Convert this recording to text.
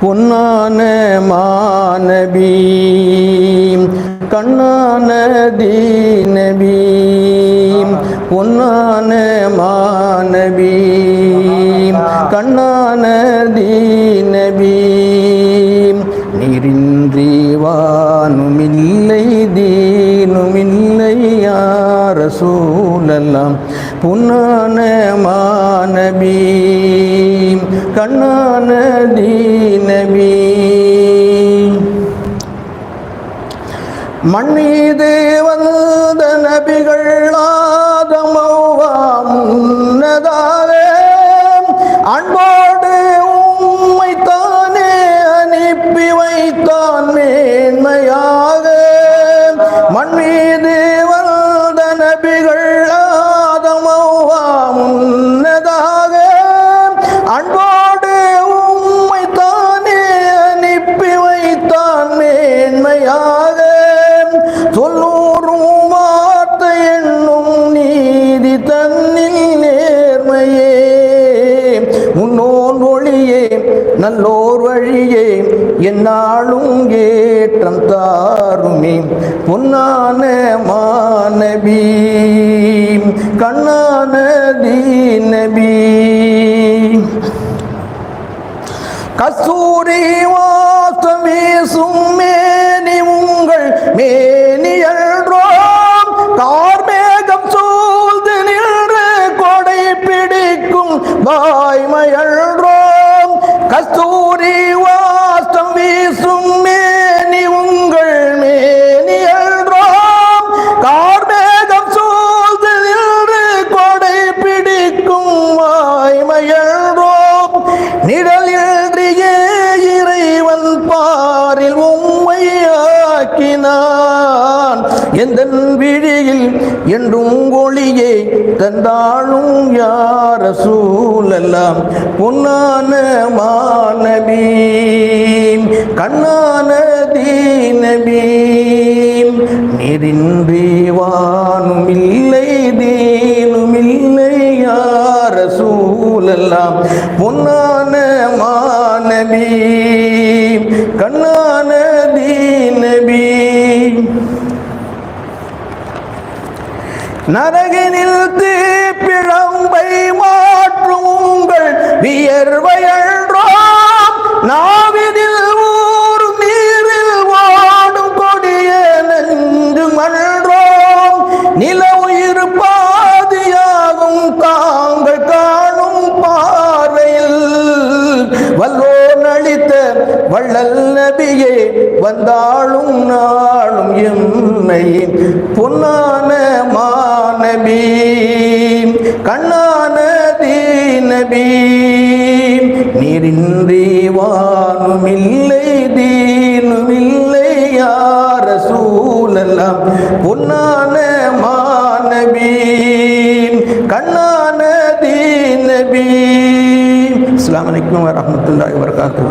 பொன்னான மாநபி கண்ணான தீனபி பொன்னான மாநபி கண்ணான தீனபி நீரின்றி வானுமில்லை தீனுமில்லை யார சூழலாம்? புன்னான மாநபி கண்ணான தீனபி மண்ணீது வந்த நபிகள் ஆதமௌவா நல்லோர் வழியே என்னாலும் ஏற்றம் தாருமே. பொன்னான மாணவி கண்ணான தீனபி கஸ்தூரி வாசமே சும்மேனி உங்கள் மேனியல்றோம் கார்மேகம் சூழ்ந்து நின்று கொடை பிடிக்கும் வாய்மையல் கஸ்தூரி வாஸ்தம் வீசும் மேனி உங்கள் மேனி என்றோம். கார்மேகம் சூழ்ந்து நின்று கொடை பிடிக்கும் வாய்மையல்றோம் நிழலின்றியே இறைவன் பாரில் உம்மையாக்கினான் எந்த என்றும் ஒளியை தந்தாளும் யார சூழலாம் பொன்னான மாநபி கண்ணான தீனபி நெறின்றி தீனும் இல்லை யார சூழலாம் பொன்னான மாநபி கண்ணா நரகினில் தீப்பிழம்பை மாற்றும் உங்கள் வியர்வையன்றோம் நாவினில் ஊர் நீரில் வாடும் கொடிய நன்று மன்றோம் நில உயிர் பாதியாகும் தாங்கள் காணும் பார்வையில் வல்லோ நளித்த வள்ளல் நபியே வந்தாளும் நாளும் என்னை பொன்னான மாநபி கண்ணான தீனபி நீரின்றி வானுமில்லை தீனுமில்லை யார சூழலாம்? பொன்னான மாநபி கண்ணான தீனபி அஸ்லாம் வலைக்கம் வரமத்துல்லாஹி வரகாத்து